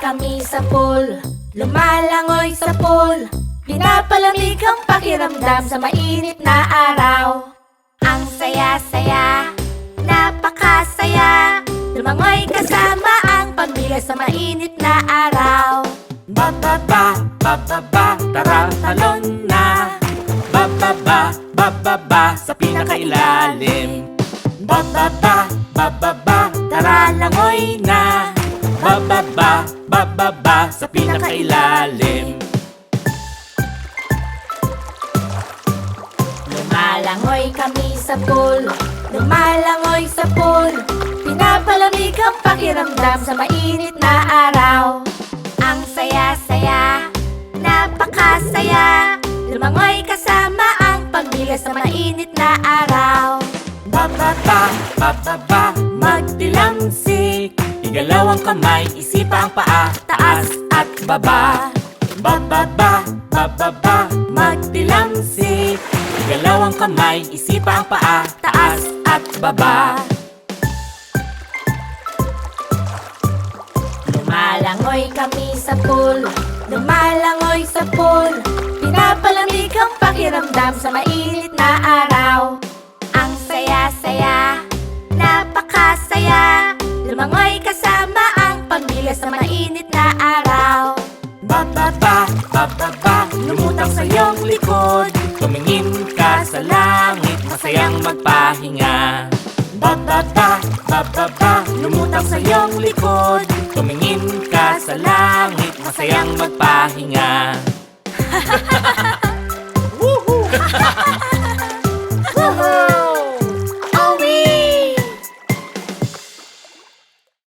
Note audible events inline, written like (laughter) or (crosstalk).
kami sa pool Lumalangoy sa pool Pinapalamig ang pakiramdam sa mainit na araw Ang saya-saya, napakasaya Lumangoy kasama ang pamilya sa mainit na araw Bababa, bababa, tara talon na Bababa, bababa, sa pinakailalim Bababa, bababa, tara langoy na Bababa, bababa, sa pinakailalim. Lumalangoy kami sa pool Lumalangoy sa pool. Pinapalamig ang pakiramdam sa mainit na araw. Ang saya-saya, napakasaya. Lumangoy kasama ang pamilya sa mainit na araw. Bababa, bababa, magdilamsik Igalaw kamay, isipa ang paa Taas at baba. Bababa, bababa, magdilamsik Igalaw ang kamay, isipa ang paa Taas at baba. Lumalangoy kami sa pool Lumalangoy sa pool. Pinapalamig ang pakiramdam sa mainit Lumangoy kasama ang pamilya sa mainit na araw. Bababa, bababa, lumutang sa iyong likod. Tumingin ka sa langit, masayang magpahinga. Bababa, bababa, lumutang sa iyong likod. Tumingin ka sa langit, masayang magpahinga. Woohoo! (laughs)